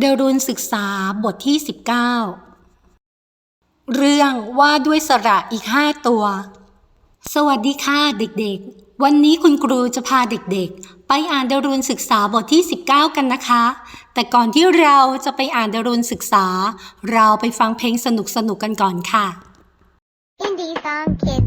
เดรุนศึกษาบทที่ 19 เรื่องว่าด้วยสระอีกห้าตัว สวัสดีค่ะเด็กๆ วันนี้คุณครูจะพาเด็กๆ ไปอ่านเดรุนศึกษาบทที่ 19 กันนะคะ แต่ก่อนที่เราจะไปอ่านเดรุนศึกษา เราไปฟังเพลงสนุกๆกันก่อนค่ะ Indie Song Kids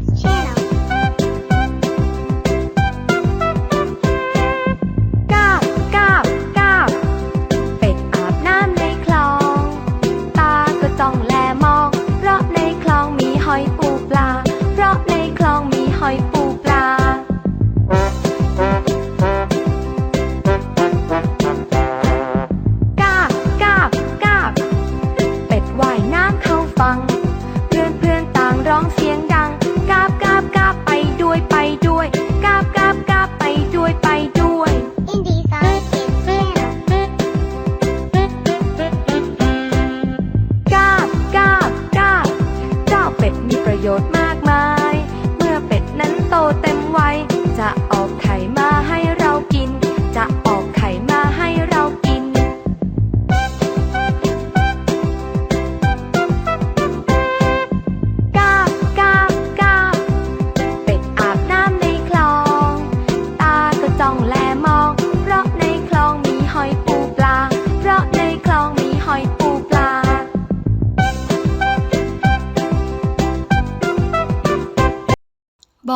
ประโยชน์มากมาย เมื่อเป็ดนั้นโตเต็ม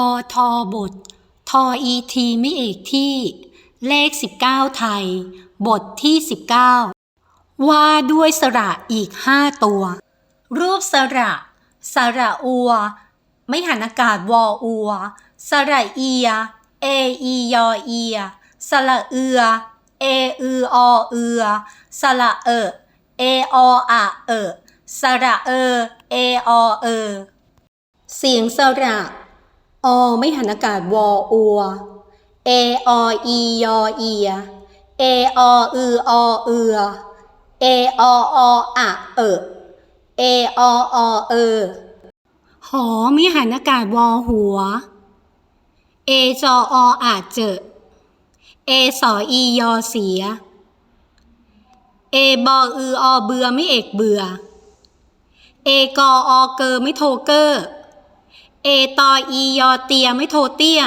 อทอบท ทออีทีไม่เอกที่ เลข 19 ไทย บทที่ 19 ว่าด้วยสระอีก5ตัว รูปสระ สระอัว ไม่หันอากาศวออัว สระเอีย เออียอเอีย สระเอือ เออืออเอือ สระเออเอออะเออสระเอ เออเอ เสียงสระ อไม่หันอากาศวออัวเอออียอเอียเอออืออเอือเออออะเออเอออเออหอไม่หันอากาศวอหัว เอจอออาจเจอเอสออียอเสีย เอบออืออเบือไม่เอกเบือ เอกออเกอไม่โทเกอร์ เอตออียอเตียไม่โทเตี้ย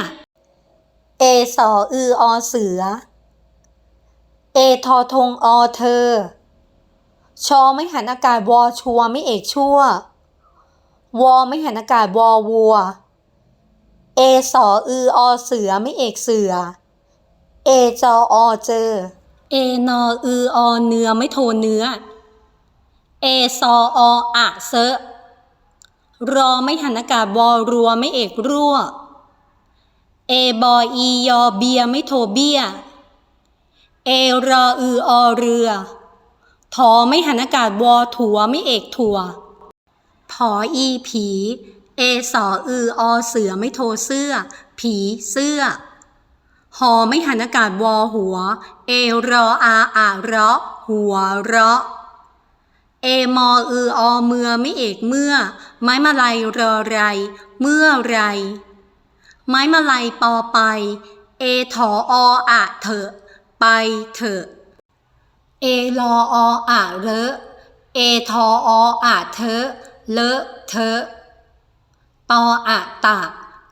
เอสออืออเสือ เอทอทงอเธอ ชอไม่หันอากาศวอชัวไม่เอกชั่ว วอไม่หันอากาศวอวัว เอสออืออเสือไม่เอกเสือ เอจออเจอ เอนออืออเนื้อไม่โทเนื้อ เอซอออะเซอะ รอไม่หันอากาศวอรัวไม่เอกรั่ว เอบออียอเบียไม่โทเบีย เอรออืออเรือ ทอไม่หันอากาศวอถัวไม่เอกถั่ว ผออีผี เอสออืออเสือไม่โทเสื้อ ผีเสื้อ หอไม่หันอากาศวอหัว เอรออาอะเราะหัวเราะ เอมออืออเมื่อไม่เอกเมื่อ ไม้มาลัยรอไร เมื่อไร ไม้มาลัยปอไป เอถอออะเถอะ ไปเถอะเอรอออะเลอะเอทอออะเถอะเลอะเถอะตออะตะ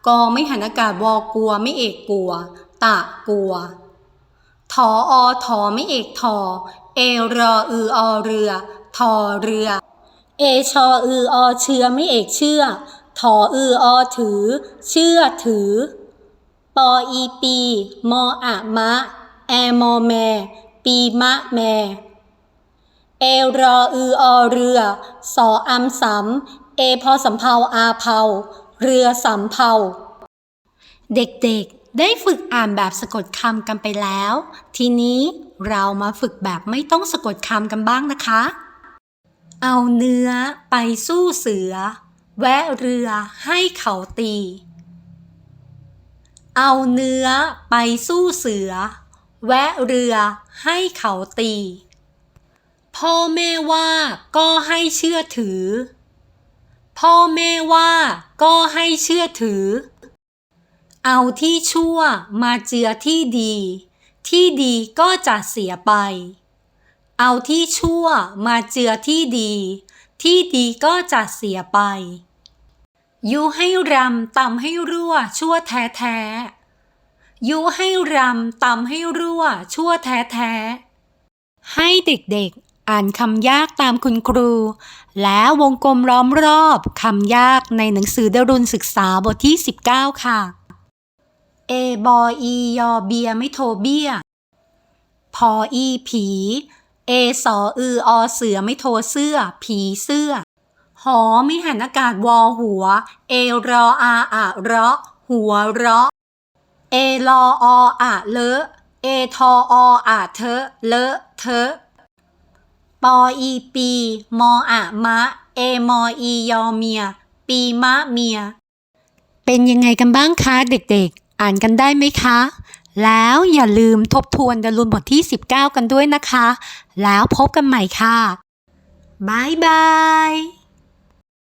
กอไม่หันอากาศวอกลัวไม่เอกกลัว ตะกลัวทออทอไม่เอกทอเอรออืออเรือ ทอเรือ เอชออืออเชื้อไม่เอกเชื่อถออืออถือ เชื่อถือ ปออีปี มออะมะ แอมอแม ปีมะแม เอรออืออเรือ สออัมสำเอพอสำเภาอาเภา เรือสำเภา เด็กๆ ได้ฝึกอ่านแบบสะกดคำกันไปแล้ว ทีนี้เรามาฝึกแบบไม่ต้องสะกดคำกันบ้างนะคะ เอาเนื้อไปสู้เสือ แวะเรือให้เขาตี เอาเนื้อไปสู้เสือ แวะเรือให้เขาตี พ่อแม่ว่าก็ให้เชื่อถือ พ่อแม่ว่าก็ให้เชื่อถือ เอาที่ชั่วมาเจือที่ดี ที่ดีก็จะเสียไป เอาที่ชั่วมาเจือที่ดี ที่ดีก็จะเสียไปยุให้รำตำให้รั่ว ชั่วแท้แท้ยุให้รำตำให้รั่ว ชั่วแท้แท้ให้เด็กๆ อ่านคำยากตามคุณครู แล้ววงกลมล้อมรอบคำยากในหนังสือดรุณศึกษาบทที่ 19 ค่ะ เอบออียอเบียไม่โทเบีย พออีผี เอสออืออเสือไม่โทเสื้อ ผีเสื้อ หอไม่หันอากาศวอหัว เอรออาอะเราะหัวเราะ เอลอออะเลอะเอทอออะเทอะเลอะเทอะปออีปี มออะมะ เอมออียอเมีย ปีมะเมีย เป็นยังไงกันบ้างคะเด็กๆ อ่านกันได้ไหมคะ แล้วอย่าลืมทบทวนดารุนบทที่ 19 กันด้วยนะคะ แล้วพบกันใหม่ค่ะบายบาย